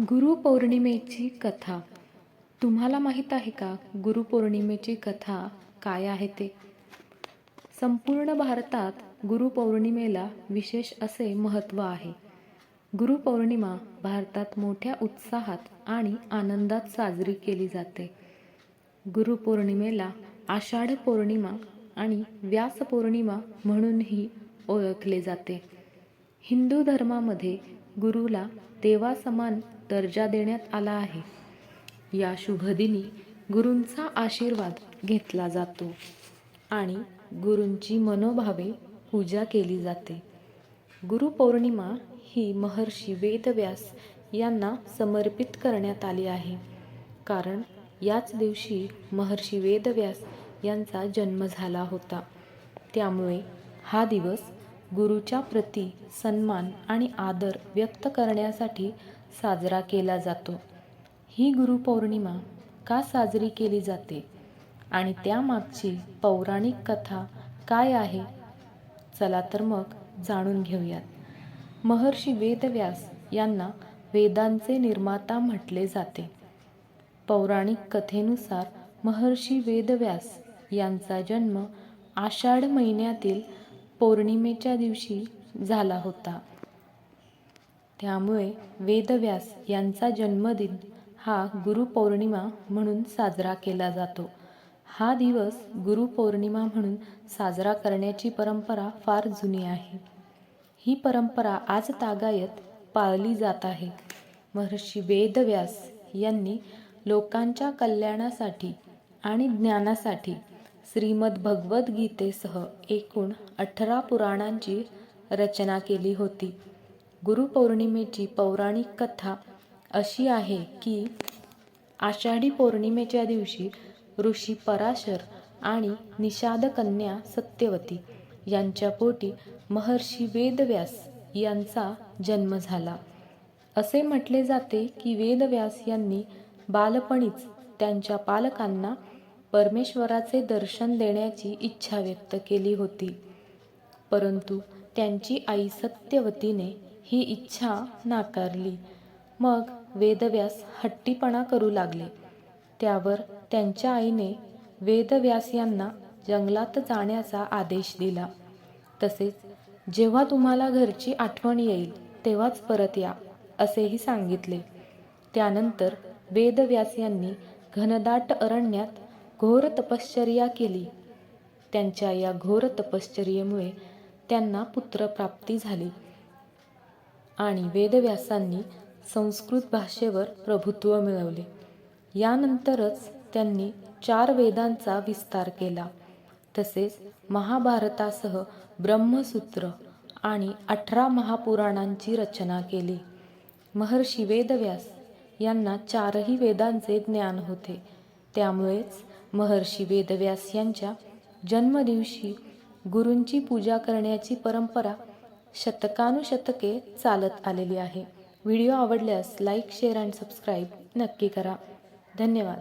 गुरुपौर्णिमेची कथा. तुम्हाला माहीत आहे का गुरुपौर्णिमेची कथा काय आहे ते? संपूर्ण भारतात गुरुपौर्णिमेला विशेष असे महत्त्व आहे. गुरुपौर्णिमा भारतात मोठ्या उत्साहात आणि आनंदात साजरी केली जाते. गुरुपौर्णिमेला आषाढ पौर्णिमा आणि व्यास पौर्णिमा म्हणूनही ओळखले जाते. हिंदू धर्मामध्ये गुरुला देवासमान दर्जा देण्यात आला आहे. या शुभदिनी गुरूंचा आशीर्वाद घेतला जातो आणि गुरूंची मनोभावे पूजा केली जाते. गुरुपौर्णिमा ही महर्षी वेदव्यास यांना समर्पित करण्यात आली आहे. कारण याच दिवशी महर्षी वेदव्यास यांचा जन्म झाला होता. त्यामुळे हा दिवस गुरुच्या प्रती सन्मान आणि आदर व्यक्त करण्यासाठी साजरा केला जातो. ही गुरुपौर्णिमा का साजरी केली जाते आणि त्यामागची पौराणिक कथा काय आहे? चला तर मग जाणून घेऊयात. महर्षी वेदव्यास यांना वेदांचे निर्माता म्हटले जाते. पौराणिक कथेनुसार महर्षी वेदव्यास यांचा जन्म आषाढ महिन्यातील पौर्णिमेच्या दिवशी झाला होता. त्यामुळे वेदव्यास यांचा जन्मदिन हा गुरुपौर्णिमा म्हणून साजरा केला जातो. हा दिवस गुरुपौर्णिमा म्हणून साजरा करण्याची परंपरा फार जुनी आहे. ही परंपरा आज तागायत पाळली जात आहे. महर्षी वेदव्यास यांनी लोकांच्या कल्याणासाठी आणि ज्ञानासाठी श्रीमद भगवद्गीतेसह एकूण अठरा पुराणांची रचना केली होती. गुरुपौर्णिमेची पौराणिक कथा अशी आहे की आषाढी पौर्णिमेच्या दिवशी ऋषी पराशर आणि निषाद कन्या सत्यवती यांच्या पोटी महर्षी वेदव्यास यांचा जन्म झाला. असे म्हटले जाते की वेदव्यास यांनी बालपणीच त्यांच्या पालकांना परमेश्वराचे दर्शन देण्याची इच्छा व्यक्त केली होती. परंतु त्यांची आई सत्यवतीने ही इच्छा नाकारली. मग वेदव्यास हट्टीपणा करू लागले. त्यावर त्यांच्या आईने वेदव्यास यांना जंगलात जाण्याचा आदेश दिला. तसेच जेव्हा तुम्हाला घरची आठवण येईल तेव्हाच परत या असेही सांगितले. त्यानंतर वेदव्यास यांनी घनदाट अरण्यात घोर तपश्चर्या केली. त्यांच्या या घोर तपश्चर्येमुळे त्यांना पुत्रप्राप्ती झाली. आणि वेदव्यासांनी संस्कृत भाषेवर प्रभुत्व मिळवले. यानंतरच त्यांनी चार वेदांचा विस्तार केला. तसेच महाभारतासह ब्रह्मसूत्र आणि अठरा महापुराणांची रचना केली. महर्षी वेदव्यास यांना चारही वेदांचे ज्ञान होते. त्यामुळेच महर्षी वेदव्यास यांच्या जन्मदिवशी गुरूंची पूजा करण्याची परंपरा शतकानुशतके चालत आलेली आहे. व्हिडिओ आवडल्यास लाईक शेअर अँड सबस्क्राईब नक्की करा. धन्यवाद.